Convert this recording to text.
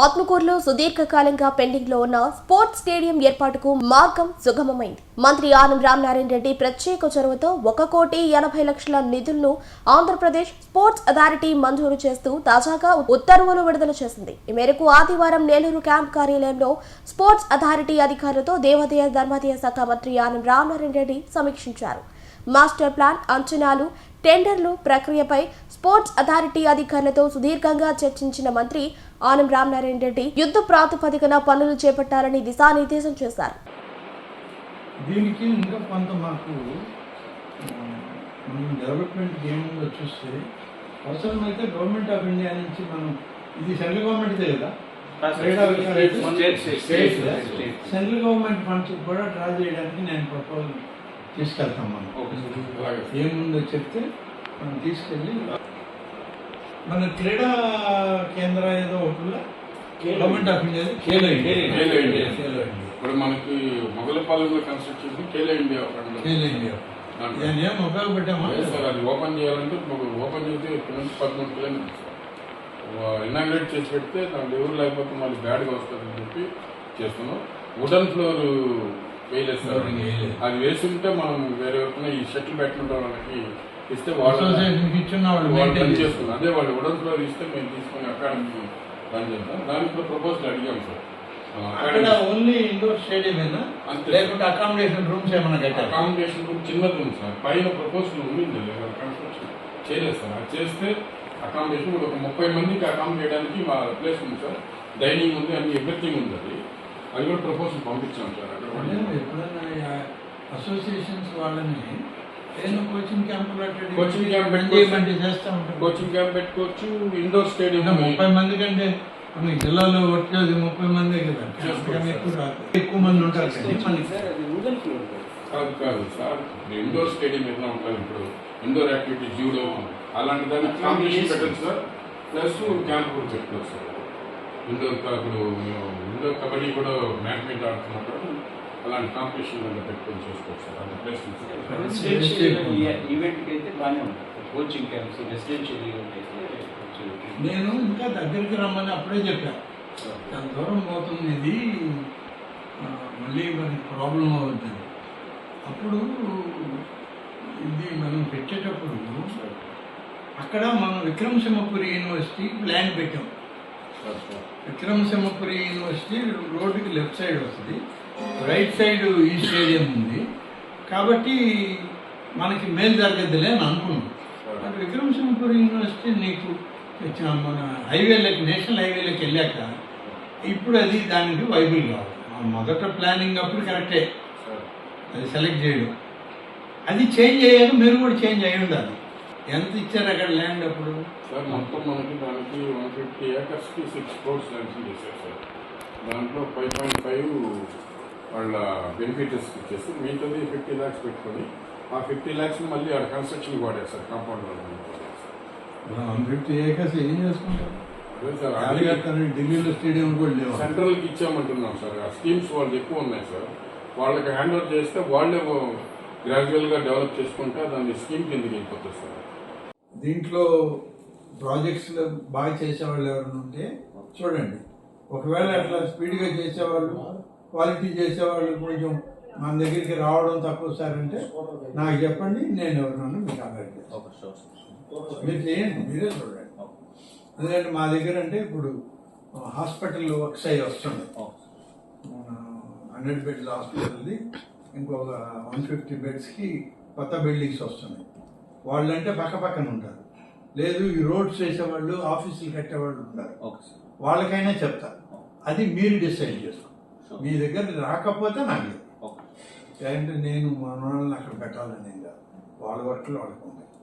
ఆత్మకూరులో సుదీర్ఘకాలంగా పెండింగ్లో ఉన్న స్పోర్ట్స్ స్టేడియం ఏర్పాటుకు మార్గం సుగమమైంది. మంత్రి ఆనం రామనారాయణ రెడ్డి ప్రత్యేక చొరవతో ఒక కోటి ఎనభై లక్షల నిధులను ఆంధ్రప్రదేశ్ స్పోర్ట్స్ అథారిటీ మంజూరు చేస్తూ తాజాగా ఉత్తర్వులు విడుదల చేసింది. ఈ మేరకు ఆదివారం నేలూరు క్యాంప్ కార్యాలయంలో స్పోర్ట్స్ అథారిటీ అధికారులతో దేవాదాయ ధర్మాదాయ శాఖ మంత్రి ఆనం రామనారాయణ రెడ్డి సమీక్షించారు. మాస్టర్ ప్లాన్ అంచనాలు టెండర్లు ప్రక్రియపై స్పోర్ట్స్ అథారిటీ అధికారులతో సుదీర్ఘంగా చర్చించిన మంత్రి ఆనం రామనారాయణ రెడ్డి యుద్ధ ప్రాతిపదికన పనులు చేపట్టాలని దిశానిర్దేశం చేశారు. దీనికి ఇంకా కొంత మాకు మనం డెవలప్మెంట్ గేమ్లో చూస్తే అవసరమైతే గవర్నమెంట్ ఆఫ్ ఇండియా నుంచి మనం ఇది సెంట్రల్ గవర్నమెంట్దే కదా? సెంట్రల్ గవర్నమెంట్ ఫండ్స్ కూడా డ్రా చేయడానికి నేను ప్రపోజల్ తీసుకెళ్తాం మనం. ఏముందో చెప్తే మనం తీసుకెళ్ళి మన క్రీడా కేంద్ర ఏదో ఒకటి government of India Khelo India ఇప్పుడు మనకి మొగలపాలెంలో కన్స్ట్రక్ట్ చేసి కేలో ఇండియా ఖేలో ఇండియా. దాన్ని ఏం ఉపయోగపెట్టామా లేదు సార్ అది ఓపెన్ చేయాలంటే మాకు ఓపెన్ చేస్తే ఇక్కడ నుంచి పదమూడు కిలోమీటర్స్. ఇనాగ్రేట్ చేసి పెడితే దాంట్లో ఎవరు లేకపోతే మళ్ళీ బ్యాడ్గా వస్తుందని చెప్పి చేస్తున్నాం. వుడన్ ఫ్లోర్ వేయలేదు సార్. అది వేసి ఉంటే మనం వేరే ఎవరికైనా ఈ షటిల్ బ్యాడ్మింటన్ వాళ్ళకి ఇస్తే వాళ్ళు. చేస్తున్నారు. అదే వాళ్ళు ఫ్లోర్ ఇస్తే మేము తీసుకొని అకాడమీ రన్ చేద్దాం దానికి ప్రపోజల్ అడిగాం సార్. అక్కడ ఓన్లీ ఇండోర్ స్టేడియం అంతే. లేకుంటే అకామిడేషన్ రూమ్స్ ఏమైనా కట్టారు? అకామిడేషన్ రూమ్ చిన్నది ఉంది సార్. పైన ప్రపోజల్ ఉండింది కన్స్ట్రక్షన్ చేయలేదు సార్. అది చేస్తే అకామిడేషన్ ఒక ముప్పై మందికి అకామిడేట్ చేయడానికి మా ప్లేస్ ఉంది సార్. డైనింగ్ ఉంది అన్ని ఎవ్రీథింగ్ ఉంది అది. అది కూడా ప్రపోజల్ పంపించాం సార్. అక్కడ అదే ఎప్పుడైనా అసోసియేషన్స్ వాళ్ళని కోచింగ్ పెట్టండి కోచింగ్ క్యాంప్ చేయమంటే చేస్తూ ఉంటారు. కోచింగ్ క్యాంప్ పెట్టుకోవచ్చు ఇండోర్ స్టేడియం ముప్పై మంది కంటే మన జిల్లాలో వచ్చేది ముప్పై మందే కదా. ఎక్కువ మంది ఉంటారు కదా. కాదు కాదు సార్. ఇండోర్ స్టేడియం ఎట్లా ఉంటుంది ఇప్పుడు? ఇండోర్ యాక్టివిటీ జూడో అలాంటి దానికి కాంపిటీషన్ పెట్టచ్చు సార్. ప్లస్ క్యాంప్ కూడా పెట్టుకోవచ్చు సార్. ఇండోర్ కా- ఇప్పుడు కబడ్డీ కూడా మ్యాచ్ మీద ఆడుతున్నప్పుడు అలాంటి కాంపిటీషన్ పెట్టుకొని చేసుకోవచ్చు సార్. అంత ప్లేస్ ఈవెంట్కి అయితే బాగానే ఉంటుంది. కోచింగ్ క్యాంప్స్ రెసిడెన్షియల్ ఈవెంట్ అయితే కొంచెం నేను ఇంకా దగ్గరికి రమ్మని అప్పుడే చెప్పాను చాలా దూరం పోతుంది ఇది. మళ్ళీ మనకి ప్రాబ్లం అవుతుంది. అప్పుడు ఇది మనం పెట్టేటప్పుడు అక్కడ మనం విక్రమసింహపురి యూనివర్సిటీ ప్లాన్ పెట్టాం. విక్రమసింహపురి యూనివర్సిటీ రోడ్డుకి లెఫ్ట్ సైడ్ వస్తుంది. రైట్ సైడ్ ఈ స్టేడియం ఉంది. కాబట్టి మనకి మేలు జరగద్దులే అని అనుకున్నాం. అక్కడ విక్రమసింహపురి యూనివర్సిటీ నీకు మన హైవేలకి నేషనల్ హైవేలకి వెళ్ళాక ఇప్పుడు అది దానికి వైబుల్ కావాలి. మొదట ప్లానింగ్ అప్పుడు కరెక్టే. అది సెలెక్ట్ చేయడం. అది చేంజ్ అయ్యాక మీరు కూడా చేంజ్ అయి ఉండాలి. ఎంత ఇచ్చారు అక్కడ ల్యాండ్ అప్పుడు? సార్ మొత్తం మనకి దానికి వన్ ఫిఫ్టీ ఏకర్స్కి సిక్స్ క్రోర్స్ శాంక్షన్ చేశారు సార్. దాంట్లో ఫైవ్ పాయింట్ ఫైవ్ వాళ్ళ బెనిఫిటర్స్ ఇచ్చేసి మిగతాది ఫిఫ్టీ ల్యాక్స్ పెట్టుకొని ఆ ఫిఫ్టీ ల్యాక్స్ మళ్ళీ ఆడ కన్స్ట్రక్షన్ వాడారు sir compound one fifty acres ఏం చేసుకుంటారు ఢిల్లీలో స్టేడియం కూడా లేవు? సెంట్రల్కి ఇచ్చామంటున్నాం సార్ ఆ స్కీమ్స్ వాళ్ళు ఎక్కువ ఉన్నాయి సార్. వాళ్ళకి హ్యాండ్ ఓవర్ చేస్తే వాళ్ళే గ్రాడ్యువల్గా డెవలప్ చేసుకుంటే దాన్ని స్కీమ్ కిందకి వెళ్ళిపోతుంది సార్. దీంట్లో ప్రాజెక్ట్స్లో బాగా చేసేవాళ్ళు ఎవరైనా ఉంటే చూడండి. ఒకవేళ అట్లా స్పీడ్గా చేసేవాళ్ళు క్వాలిటీ చేసేవాళ్ళు కొంచెం మన దగ్గరికి రావడం తక్కువ సార్ అంటే నాకు చెప్పండి నేను ఎవరినన్నా మీకు చేస్తాను. మీరు చేయండి మీరే చూడండి. ఎందుకంటే మా దగ్గర అంటే ఇప్పుడు హాస్పిటల్ వర్క్స్ అయ్యి వస్తుంది. హండ్రెడ్ బెడ్స్ హాస్పిటల్ది. ఇంకొక వన్ ఫిఫ్టీ బెడ్స్కి కొత్త బిల్డింగ్స్ వస్తున్నాయి. వాళ్ళంటే పక్క పక్కన ఉంటారు. లేదు ఈ రోడ్స్ వేసేవాళ్ళు ఆఫీసులు కట్టేవాళ్ళు ఉంటారు. Okay sir. వాళ్ళకైనా చెప్తారు అది మీరు డిసైడ్ చేసుకో. మీ దగ్గర రాకపోతే నాకు అంటే నేను మన వాళ్ళని అక్కడ పెట్టాలని కాదు. వాళ్ళ వర్క్లో వాళ్ళకు